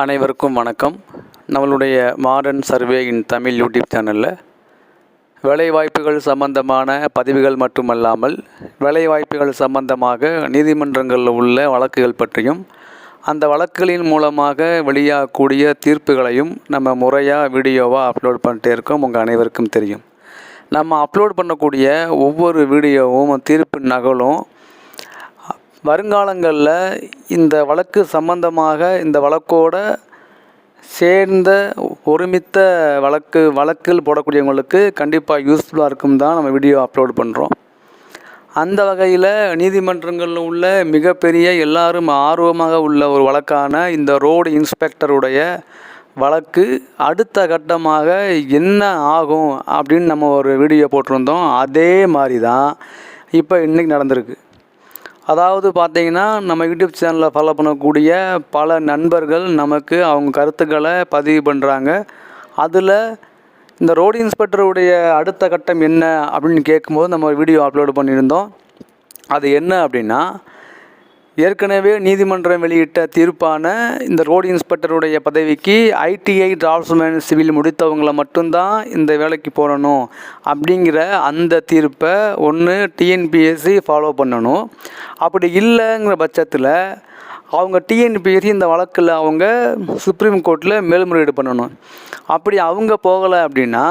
அனைவருக்கும் வணக்கம். நம்மளுடைய modern survey in Tamil YouTube சேனலில் வேலைவாய்ப்புகள் சம்பந்தமான பதிவுகள் மட்டுமல்லாமல் வேலைவாய்ப்புகள் சம்பந்தமாக நீதிமன்றங்களில் உள்ள வழக்குகள் பற்றியும் அந்த வழக்குகளின் மூலமாக வெளியாகக்கூடிய தீர்ப்புகளையும் நம்ம முறையாக வீடியோவாக அப்லோட் பண்ணிட்டே இருக்கோம். உங்கள் அனைவருக்கும் தெரியும். நம்ம அப்லோட் பண்ணக்கூடிய ஒவ்வொரு வீடியோவும் தீர்ப்பு நகலும் வருங்காலங்களில் இந்த வழக்கு சம்பந்தமாக இந்த வழக்கோட சேர்ந்த ஒருமித்த வழக்கு வழக்கில் போடக்கூடியவங்களுக்கு கண்டிப்பாக யூஸ்ஃபுல்லாக இருக்கும் தான் நம்ம வீடியோ அப்லோட் பண்ணுறோம் அந்த வகையில் நீதிமன்றங்களில் உள்ள மிகப்பெரிய எல்லாரும் ஆர்வமாக உள்ள ஒரு வழக்கான இந்த ரோடு இன்ஸ்பெக்டருடைய வழக்கு அடுத்த கட்டமாக என்ன ஆகும் அப்படின்னு நம்ம ஒரு வீடியோ போட்டிருந்தோம். அதே மாதிரி தான் இப்போ இன்றைக்கி நடந்திருக்கு. அதாவது பார்த்தீங்கன்னா நம்ம யூடியூப் சேனலில் ஃபாலோ பண்ணக்கூடிய பல நண்பர்கள் நமக்கு அவங்க கருத்துக்களை பதிவு பண்ணுறாங்க அதில் இந்த ரோடு இன்ஸ்பெக்டருடைய அடுத்த கட்டம் என்ன அப்படின்னு கேட்கும்போது நம்ம வீடியோ அப்லோடு பண்ணியிருந்தோம். அது என்ன அப்படின்னா ஏற்கனவே நீதிமன்றம் வெளியிட்ட தீர்ப்பான இந்த ரோடு இன்ஸ்பெக்டருடைய பதவிக்கு ஐடிஐ டிராஃப்ட்ஸ்மேன் சிவில் முடித்தவங்களை மட்டும்தான் இந்த வேலைக்கு போடணும் அப்படிங்கிற அந்த தீர்ப்பை ஒன்று டிஎன்பிஎஸ்சி ஃபாலோ பண்ணணும். அப்படி இல்லைங்கிற பட்சத்தில் அவங்க டிஎன்பிஎஸ்சி இந்த வழக்கில் அவங்க சுப்ரீம் கோர்ட்டில் மேல்முறையீடு பண்ணணும். அப்படி அவங்க போகலை அப்படின்னா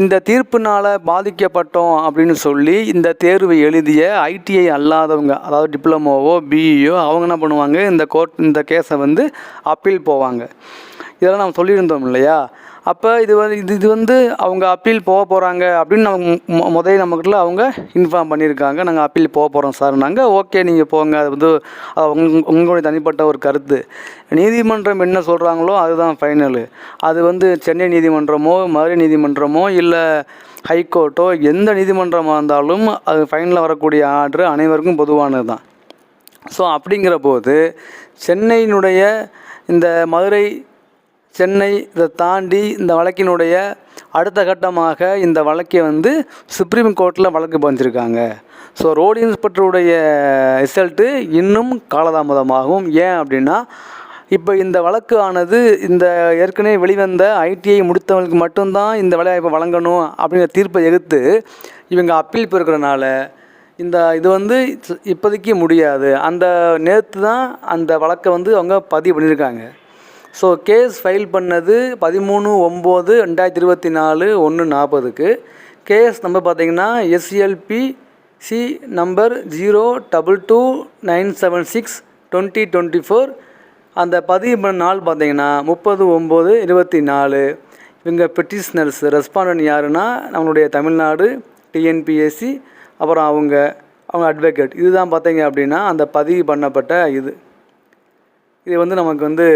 இந்த தீர்ப்புனால் பாதிக்கப்பட்டோம் அப்படின்னு சொல்லி இந்த தேர்வு எழுதிய ஐடிஐ அல்லாதவங்க அதாவது டிப்ளமோவோ பிஇஓ அவங்க என்ன பண்ணுவாங்க? இந்த கோர்ட் இந்த கேஸை வந்து அப்பீல் போவாங்க. இதெல்லாம் நம்ம சொல்லியிருந்தோம் இல்லையா? அப்போ இது வந்து இது இது வந்து அவங்க அப்பீல் போக போகிறாங்க அப்படின்னு நம்ம முதல்ல நம்மக்கிட்ட அவங்க இன்ஃபார்ம் பண்ணியிருக்காங்க. நாங்கள் அப்பீல் போக போகிறோம் சார் நாங்கள் ஓகே நீங்கள் போங்க. அது வந்து உங்களுடைய தனிப்பட்ட ஒரு கருத்து. நீதிமன்றம் என்ன சொல்கிறாங்களோ அதுதான் ஃபைனலு அது வந்து சென்னை நீதிமன்றமோ மதுரை நீதிமன்றமோ இல்லை ஹைகோர்ட்டோ எந்த நீதிமன்றமாக இருந்தாலும் அது ஃபைனலில் வரக்கூடிய ஆர்டர் அனைவருக்கும் பொதுவானது தான் ஸோ அப்படிங்கிற போது சென்னையினுடைய இந்த மதுரை சென்னை இதை தாண்டி இந்த வழக்கினுடைய அடுத்த கட்டமாக இந்த வழக்கை வந்து சுப்ரீம் கோர்ட்டில் வழக்கு பதிஞ்சிருக்காங்க. ஸோ ரோடு இன்ஸ்பெக்டருடைய ரிசல்ட்டு இன்னும் காலதாமதமாகும். ஏன் அப்படின்னா இப்போ இந்த வழக்கு ஆனது இந்த ஏற்கனவே வெளிவந்த ஐடிஐ முடித்தவங்களுக்கு மட்டும்தான் இந்த வேலைவாய்ப்பை வழங்கணும் அப்படிங்கிற தீர்ப்பை எதிர்த்து இவங்க அப்பீல் பெறுக்கிறனால இந்த இது வந்து இப்போதைக்கு முடியாது. அந்த நேற்று தான் அந்த வழக்கை வந்து அவங்க பதிவு பண்ணியிருக்காங்க. ஸோ கேஸ் ஃபைல் பண்ணது பதிமூணு ஒம்பது ரெண்டாயிரத்தி இருபத்தி நாலு ஒன்று நாற்பதுக்கு. கேஸ் நம்பர் பார்த்தீங்கன்னா S L P C number zero double two nine seven six twenty twenty four அந்த பதிவு பண்ண நாள் பார்த்தீங்கன்னா முப்பது ஒம்பது இருபத்தி நாலு. இவங்க பெட்டிஷனர்ஸ் ரெஸ்பாண்டன்ட் யாருன்னா நம்மளுடைய தமிழ்நாடு டிஎன்பிஎஸ்சி அப்புறம் அவங்க அவங்க அட்வொகேட் இதுதான் பார்த்தீங்க அப்படின்னா அந்த பதிவு பண்ணப்பட்ட இது. இது வந்து நமக்கு வந்து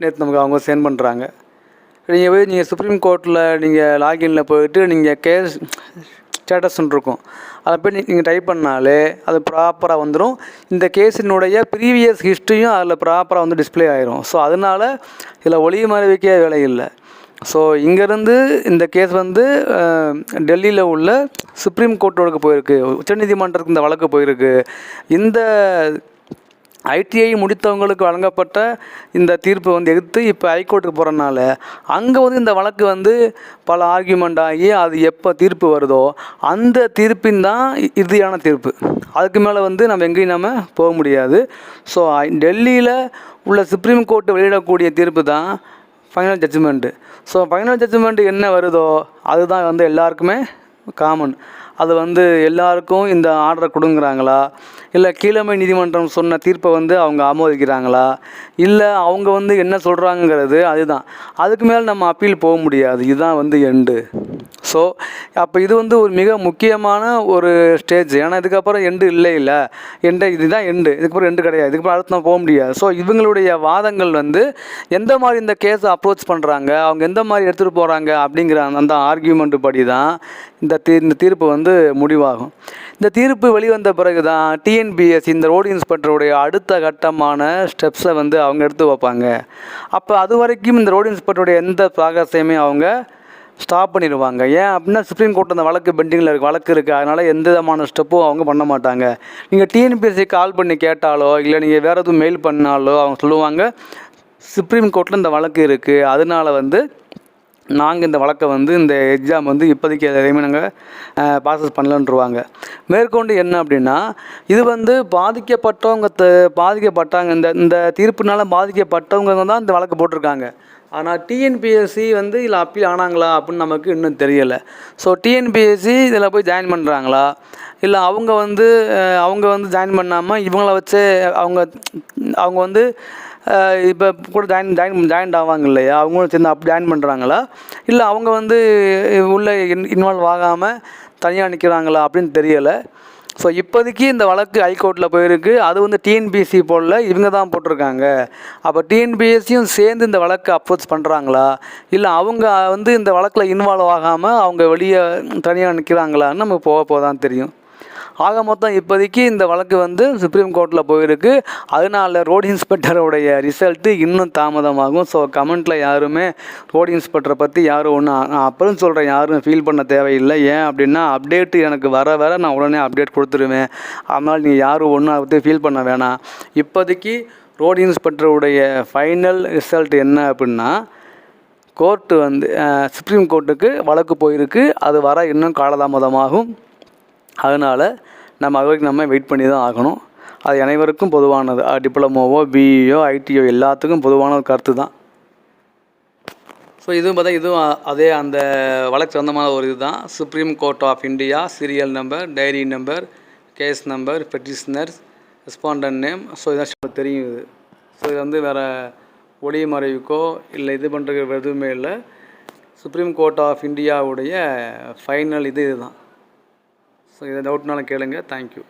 நேற்று நமக்கு அவங்க சென்ட் பண்ணுறாங்க நீங்கள் போய் நீங்கள் சுப்ரீம் கோர்ட்டில் நீங்கள் லாகின்ல போயிட்டு நீங்கள் கேஸ் ஸ்டேட்டஸ்ன்னு இருக்கும். அதை போய் நீங்கள் டைப் பண்ணாலே அது ப்ராப்பராக வந்துடும் இந்த கேஸினுடைய ப்ரீவியஸ் ஹிஸ்ட்ரியும் அதில் ப்ராப்பராக வந்து டிஸ்ப்ளே ஆயிரும். ஸோ அதனால் இதில் ஒளி மறைவிக்கே வேலை இல்லை. ஸோ இங்கேருந்து இந்த கேஸ் வந்து டெல்லியில் உள்ள சுப்ரீம் கோர்ட்டோடுக்கு போயிருக்கு. உச்சநீதிமன்றத்துக்கு இந்த வழக்கு போயிருக்கு. இந்த ஐடிஐ முடித்தவங்களுக்கு வழங்கப்பட்ட இந்த தீர்ப்பை வந்து எதிர்த்து இப்போ ஹைகோர்ட்டுக்கு போகிறனால அங்கே வந்து இந்த வழக்கு வந்து பல ஆர்கியூமெண்ட் ஆகி அது எப்போ தீர்ப்பு வருதோ அந்த தீர்ப்பின் தான் இறுதியான தீர்ப்பு. அதுக்கு மேலே வந்து நம்ம எங்கேயும் நம்ம போக முடியாது. ஸோ டெல்லியில் உள்ள சுப்ரீம் கோர்ட்டு வெளியிடக்கூடிய தீர்ப்பு தான் final judgement so final judgement என்ன வருதோ அதுதான் வந்து எல்லாருக்குமே காமன் அது வந்து எல்லாருக்கும் இந்த ஆர்டரை கொடுங்குறாங்களா? இல்லை கீழமை நீதிமன்றம் சொன்ன தீர்ப்பை வந்து அவங்க ஆமோதிக்கிறாங்களா இல்லை அவங்க வந்து என்ன சொல்கிறாங்கங்கிறது அதுதான். அதுக்கு மேலே நம்ம அப்பீல் போக முடியாது. இதுதான் வந்து எண்டு ஸோ அப்போ இது வந்து ஒரு மிக முக்கியமான ஒரு ஸ்டேஜ் ஏன்னா இதுக்கப்புறம் எண்டு இல்லை இல்லை. எண்டு இதுதான் எண்டு இதுக்கப்புறம் எண்டு கிடையாது. இதுக்கப்புறம் அடுத்து நம்ம போக முடியாது. ஸோ இவங்களுடைய வாதங்கள் வந்து எந்த மாதிரி இந்த கேஸை அப்ரோச் பண்ணுறாங்க அவங்க எந்த மாதிரி எடுத்துகிட்டு போகிறாங்க அப்படிங்கிற அந்த- அந்த ஆர்கியூமெண்ட் படி தான் இந்த தீ இந்த தீர்ப்பு வந்து முடிவாகும். இந்த தீர்ப்பு வெளிவந்த பிறகு தான் டிஎன்பிஎஸ்சி இந்த ரோடு இன்ஸ்பெக்டருடைய அடுத்த கட்டமான ஸ்டெப்ஸை வந்து அவங்க எடுத்து வைப்பாங்க. அப்போ அது வரைக்கும் இந்த ரோடு இன்ஸ்பெக்டருடைய எந்த ப்ராகஸையுமே அவங்க ஸ்டாப் பண்ணிடுவாங்க. ஏன் அப்படின்னா சுப்ரீம் கோர்ட் அந்த வழக்கு பெண்டிங்கில் இருக்குது வழக்கு இருக்குது அதனால் எந்த விதமான ஸ்டெப்பும் அவங்க பண்ண மாட்டாங்க. நீங்கள் டிஎன்பிஎஸ்சி கால் பண்ணி கேட்டாலோ இல்லை நீங்கள் வேறு எதுவும் மெயில் பண்ணாலோ அவங்க சொல்லுவாங்க சுப்ரீம் கோர்ட்டில் இந்த வழக்கு இருக்குது அதனால வந்து நாங்கள் இந்த வழக்கை வந்து இந்த எக்ஸாம் வந்து இப்போதைக்கு எதையுமே நாங்கள் ப்ராசஸ் பண்ணலன்றுவாங்க. மேற்கொண்டு என்ன அப்படின்னா இது வந்து பாதிக்கப்பட்டவங்க த- பாதிக்கப்பட்டாங்க. இந்த இந்த தீர்ப்புனால பாதிக்கப்பட்டவங்க தான் இந்த வழக்கு போட்டிருக்காங்க. ஆனால் டிஎன்பிஎஸ்சி வந்து இதில் அப்பீல் ஆனாங்களா அப்படின்னு நமக்கு இன்னும் தெரியலை. ஸோ டிஎன்பிஎஸ்சி இதில் போய் ஜாயின் பண்ணுறாங்களா இல்லை அவங்க வந்து அவங்க வந்து ஜாயின் பண்ணாமல் இவங்கள வச்சு அவங்க அவங்க வந்து இப்போ கூட ஜாயின் ஜாயின் ஜாயின் ஆவாங்க இல்லையா? அவங்களும் சேர்ந்து அப்படி ஜாயின் பண்ணுறாங்களா இல்லை அவங்க வந்து உள்ளே இன் இன்வால்வ் ஆகாமல் தனியாக நிற்கிறாங்களா அப்படின்னு தெரியலை. ஸோ இப்போதைக்கு இந்த வழக்கு ஹைகோர்ட்டில் போயிருக்கு. அது வந்து டிஎன்பிஎஸ்சி போடல. இவங்க தான் போட்டிருக்காங்க. அப்போ டிஎன்பிஎஸ்சியும் சேர்ந்து இந்த வழக்கு அப்ரோச் பண்ணுறாங்களா இல்லை அவங்க வந்து இந்த வழக்கில் இன்வால்வ் ஆகாமல் அவங்க வெளியே தனியாக நிற்கிறாங்களான்னு நமக்கு போக போக தான் தெரியும். ஆக மொத்தம் இப்போதைக்கு இந்த வழக்கு வந்து சுப்ரீம் கோர்ட்டில் போயிருக்கு. அதனால ரோடு இன்ஸ்பெக்டருடைய ரிசல்ட்டு இன்னும் தாமதமாகும். ஸோ கமெண்ட்டில் யாருமே ரோடு இன்ஸ்பெக்டரை பற்றி யாரும் ஒன்றும் நான் அப்புறம் சொல்கிறேன் யாரும் ஃபீல் பண்ண தேவையில்லை. ஏன் அப்படின்னா அப்டேட்டு எனக்கு வர வர நான் உடனே அப்டேட் கொடுத்துருவேன். அதனால் நீங்கள் யாரும் ஒன்றும் அதை பற்றி ஃபீல் பண்ண வேணாம். இப்போதைக்கு ரோடு இன்ஸ்பெக்டருடைய ஃபைனல் ரிசல்ட் என்ன அப்படின்னா கோர்ட்டு வந்து சுப்ரீம் கோர்ட்டுக்கு வழக்கு போயிருக்கு. அது வர இன்னும் காலதாமதமாகும். அதனால் நம்ம அது வரைக்கும் நம்ம வெயிட் பண்ணி தான் ஆகணும். அது அனைவருக்கும் பொதுவானது. டிப்ளமோவோ பிஇஓ ஐடிஓ எல்லாத்துக்கும் பொதுவான ஒரு கருத்து தான் ஸோ இதுவும் பார்த்தா இதுவும் அதே அந்த வழக்கு சொந்தமான ஒரு இதுதான். Supreme court of India serial number diary number case number petitioners respondent name so இதான் தெரியும் இது. ஸோ இது வந்து வேறு ஒளி மறைவுக்கோ இல்லை இது பண்ணுறதுக்கு எதுவுமே இல்லை. சுப்ரீம் கோர்ட் ஆஃப் இந்தியாவுடைய ஃபைனல் இது இதுதான். ஸோ இதை டவுட்னாலும் கேளுங்கள் தேங்க்யூ